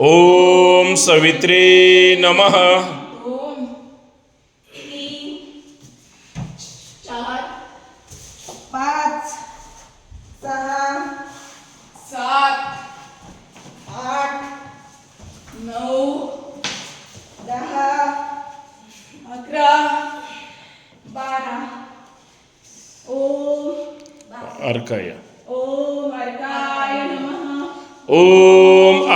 ओम सवित्रे नमः। अर्काय। ओम अर्काय नमः। ओम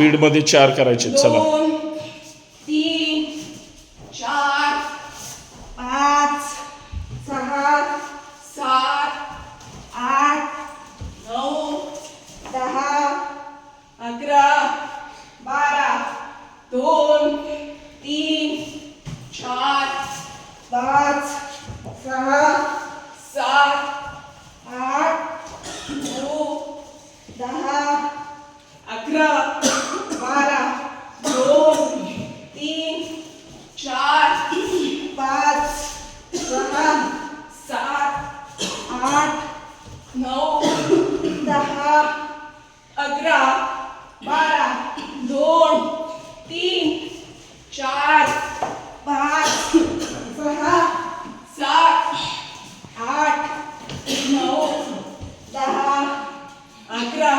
स्पीडमध्ये चार करायचे. चला. दोन तीन चार पाच सहा सात आठ नऊ दहा अकरा बारा दोन तीन चार पाच सहा सात साहब अग्रह बारह दोन तीन चार पाँच सहा सात आठ नौ दहा अकरा